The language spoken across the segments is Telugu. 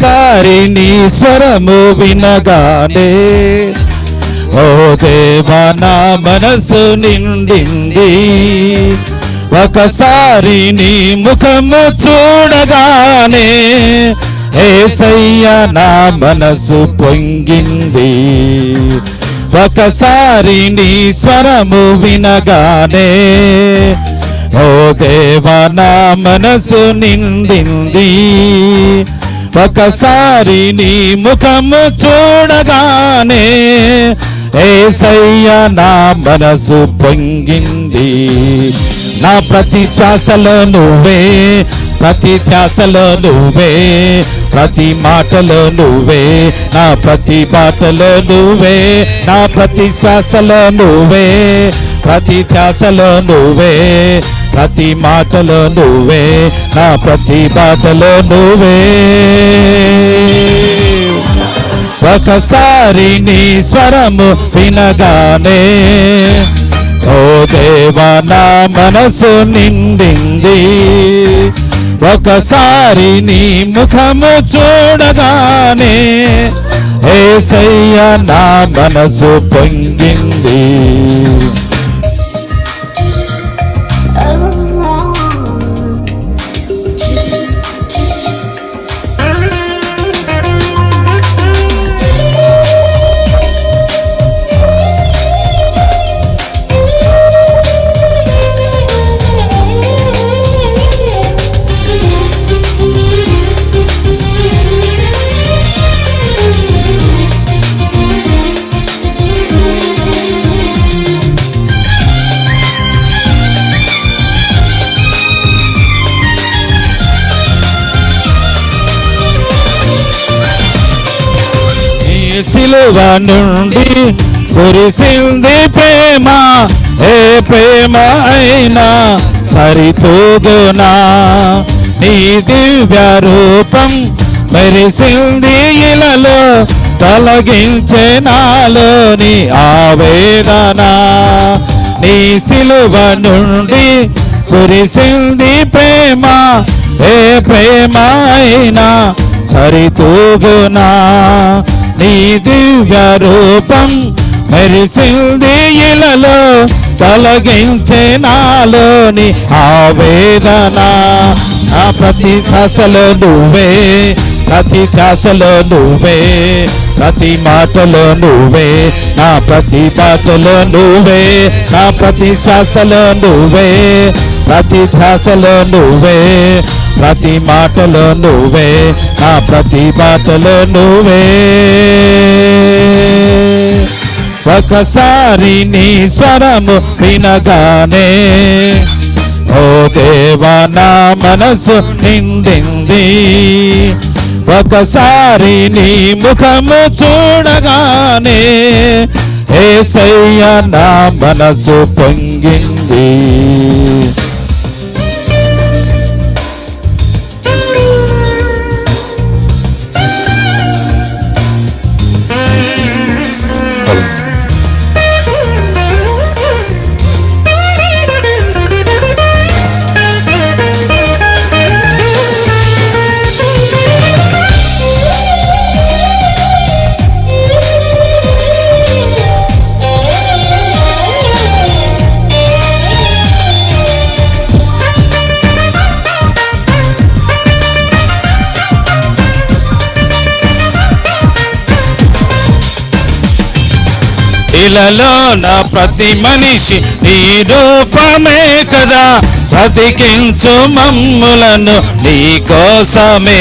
ఒక్కసారి నీ స్వరము వినగానే ఓ దేవా నా మనసు నిండింది. ఒకసారి నీ ముఖము చూడగానే ఏసయ్య నా మనసు పొంగింది. ఒకసారి నీ స్వరము వినగానే ఓ దేవా నా మనసు నిండింది. ఒకసారి నీ ముఖము చూడగానే ఏసయ్య నా మనసు పొంగింది. నా ప్రతి శ్వాసలో నువ్వే ప్రతి ధ్యాసలో నువ్వే ప్రతి మాటలో నువ్వే నా ప్రతి పాటలో నువ్వే నా ప్రతి శ్వాసలో నువ్వే ప్రతి ధ్యాసలో నువ్వే ప్రతి మాటలో నువ్వే నా ప్రతి బాటలో నువ్వే. ఒకసారి నీ స్వరము వినగానే ఓ దేవా నా మనసు నిండింది. ఒకసారి నీ ముఖము చూడగానే ఏసయ్య నా మనసు పొంగింది. సిలువ నుండి కురిసింది ప్రేమ ఏ ప్రేమ అయినా సరితూదునా నీ దివ్య రూపం మెరిసింది ఇలలో తొలగించే నాలోని ఆవేదన? నీ సిలువ నుండి కురిసింది ప్రేమ ఏ ప్రేమ అయినా సరితూగునా? నీ దివ్య రూపం మెరిసింది ఇలలో తొలగించే నాలోని ఆవేదన నా ప్రతి ధ్యాసలో నువ్వే ప్రతి ధ్యాసలో నువ్వే ప్రతి మాటలో నువ్వే నా ప్రతి పాటలో నువ్వే నా ప్రతి శ్వాసలో నువ్వే ప్రతి ధ్యాసలో నువ్వే ప్రతి మాటలో నువ్వే నా ప్రతి బాటలో నువ్వే. ఒకసారి నీ స్వరము వినగానే ఓ దేవా నా మనసు నిండింది. ఒకసారి నీ ముఖము చూడగానే ఏసయ్య నా మనసు పొంగింది. నీలలో నా ప్రతి మనిషి నీ రూపమే కదా. బ్రతికించు మమ్ములను నీ కోసమే.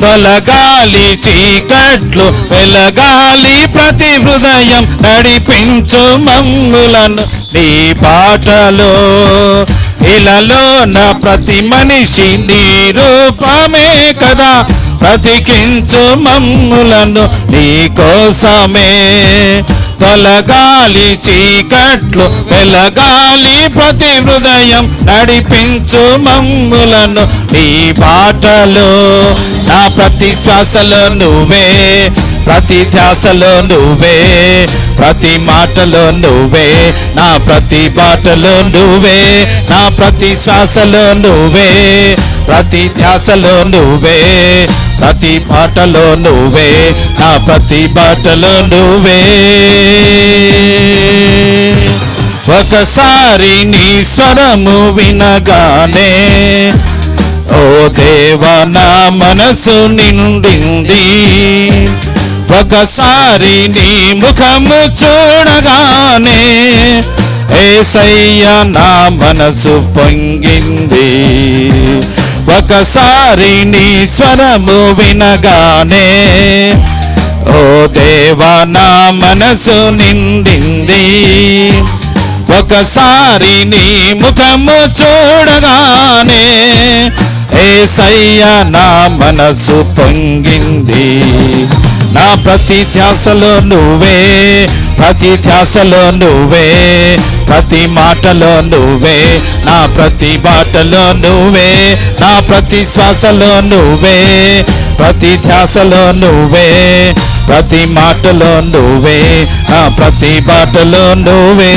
తొలగాలి చీకట్లు వెలగాలి ప్రతి హృదయం. నడిపించు మమ్ములను నీ పాటలో. ఇలాలో నా ప్రతి మనిషి నీ రూపమే కదా. బ్రతికించు మమ్ములను నీ కోసమే. తొలగాలి చీకట్లు వెలగాలి ప్రతి హృదయం. నడిపించు మమ్ములను నీ బాటలో. నా ప్రతి శ్వాసలో నువ్వే ప్రతి ధ్యాసలో నువ్వే ప్రతి మాటలో నువ్వే నా ప్రతి బాటలో నువ్వే నా ప్రతి శ్వాసలో నువ్వే. ప్రతి ధ్యాసలో నువ్వే ప్రతి పాటలో నువ్వే నా ప్రతి బాటలో నువ్వే. ఒకసారి నీ స్వరము వినగానే ఓ దేవా నా మనసు నిండింది. ఒకసారి నీ ముఖము చూడగానే ఏసయ్య నా మనసు పొంగింది. ఒకసారి నీ స్వరము వినగానే ఓ దేవా నా మనసు నిండింది. ఒకసారి నీ ముఖము చూడగానే ఏసయ్య నా మనసు పొంగింది. నా ప్రతి ధ్యాసలో నువ్వే ప్రతి ధ్యాసలో నువ్వే ప్రతి మాటలో నువ్వే నా ప్రతి బాటలో నువ్వే నా ప్రతి శ్వాసలో నువ్వే ప్రతి ధ్యాసలో నువ్వే ప్రతి మాటలో నువ్వే నా ప్రతి బాటలో నువ్వే.